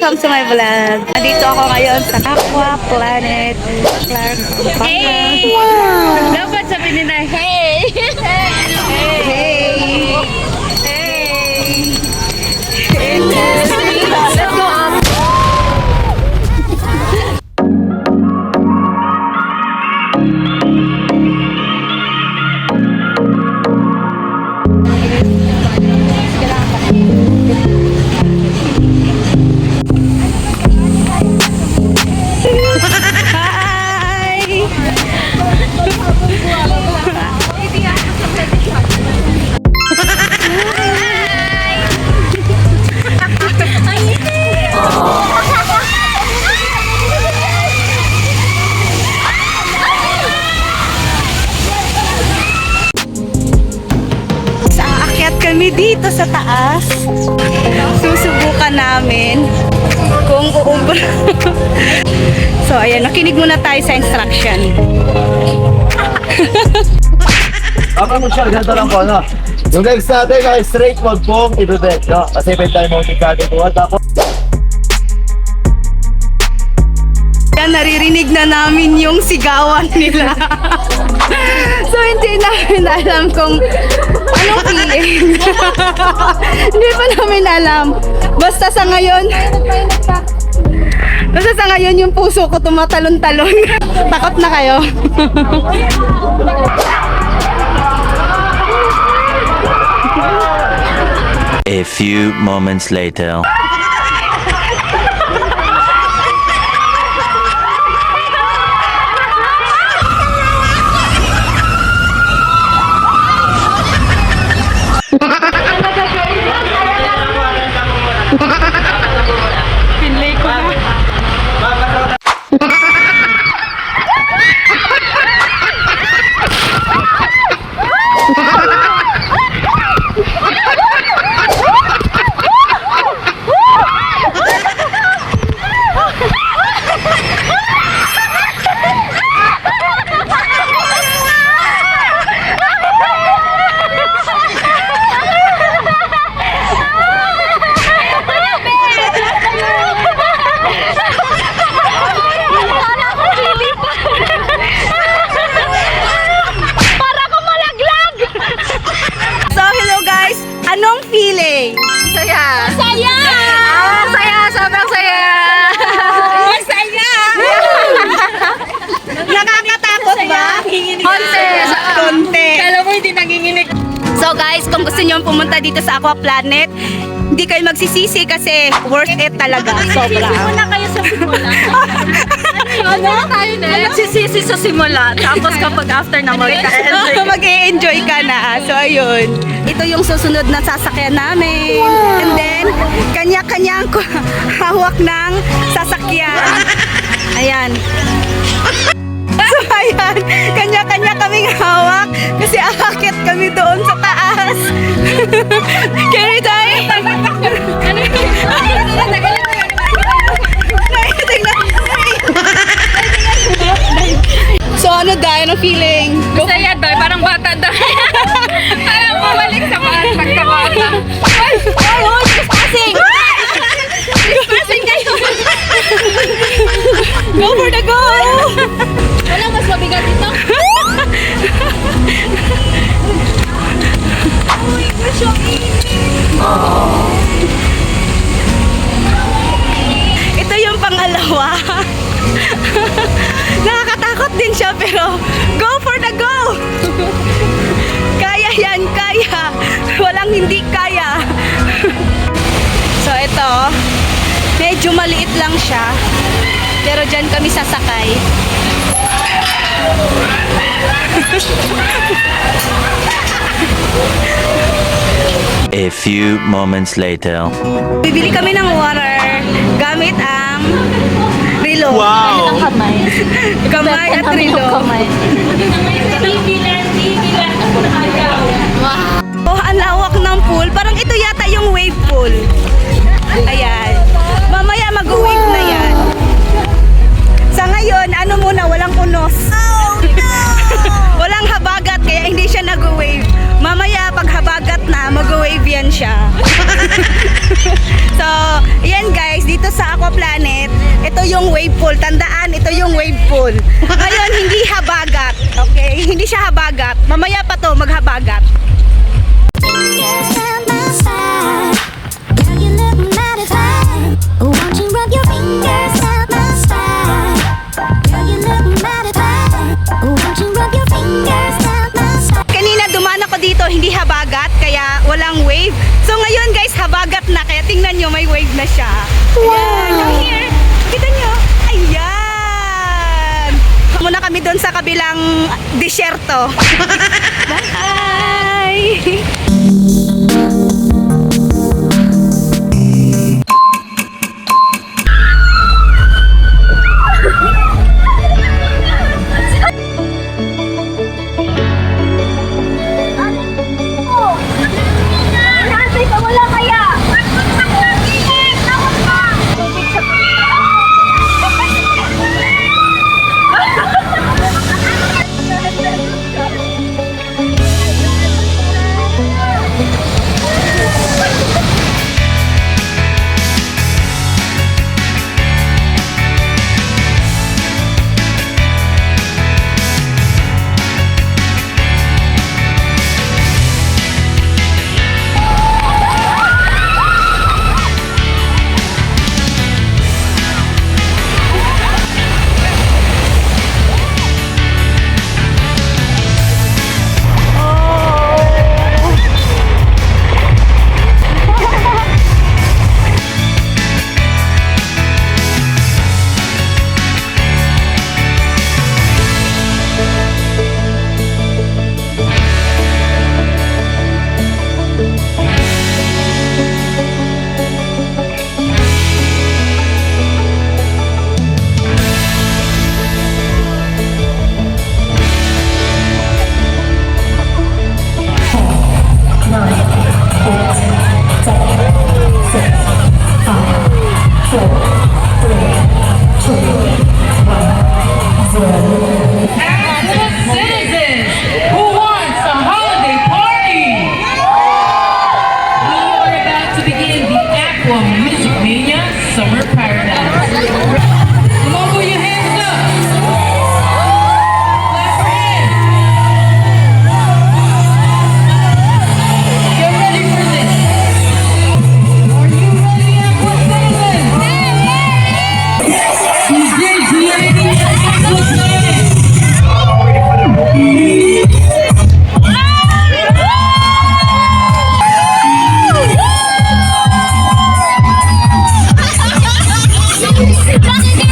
Welcome to my vlog. Nandito ako ngayon sa Aqua Planet Clark, Pampanga. Wow! Dapat sabihin nila, hey! Hey! Dito sa taas. Susubukan namin kung uubra. so, ayan. Nakinig muna tayo sa instruction. Ako mo siya, ganito lang po, no? Yung legs natin ay straight, wag pong ibibet, no? Kasi may time mo gagawin. Tapos, Yan, naririnig na namin yung sigawan nila. so, hindi namin alam kung anong feeling. hindi pa namin alam. Basta sa ngayon, basta sa ngayon yung puso ko tumatalon-talon. Takot na kayo. A few moments later. So guys, kung gusto nyo pumunta dito sa Aqua Planet, hindi kayo magsisisi kasi worth it talaga. Sobra. Muna kayo sa simula. ano? Tayo na. Nagsisisi sa simula. Tapos kapag after na mag-enjoy Mag-enjoy ka na. So, ayun. Ito yung susunod na sasakyan namin. And then, kanya-kanyang hawak ng sasakyan. Ayan. So, ayan. Kanya-kanya kaming hawak kasi aakit kami doon sa taas. Carry tayo. Ano? So, ano dahil? Ano feeling? Masaya daw. Parang bata daw. Parang mabalik sa mga pagkabata. Ay, ay, ay, trespassing! Passing kayo. Go for the go! Wala mas mabigat ito. Ito yung pangalawa. Nakakatakot din siya pero go for the go! Kaya yan, kaya. Walang hindi kaya. so ito, medyo maliit lang siya. Pero dyan kami sasakay. A few moments later. Bibili kami ng water gamit ang relo. Wow! Kamay. Kamay at relo. Kamay. Siya. so, yan guys, dito sa yung wave pool. Tandaan, ito yung wave pool. Ngayon, hindi habagat. Okay? Hindi siya habagat. Mamaya pa to maghabagat. Side kabilang disyerto. Sick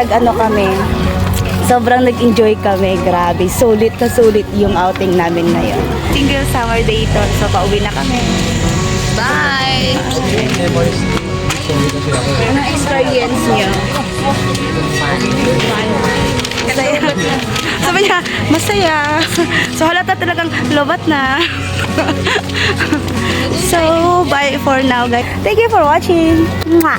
nag-ano kami. Sobrang nag-enjoy kami. Grabe. Sulit na sulit yung outing namin ngayon. Single summer day ito. So, pauwi na kami. Bye! Anong experience niyo? Masaya. Sabi niya, masaya. So, halata talagang lobat na. so, bye for now, guys. Thank you for watching. Mwah!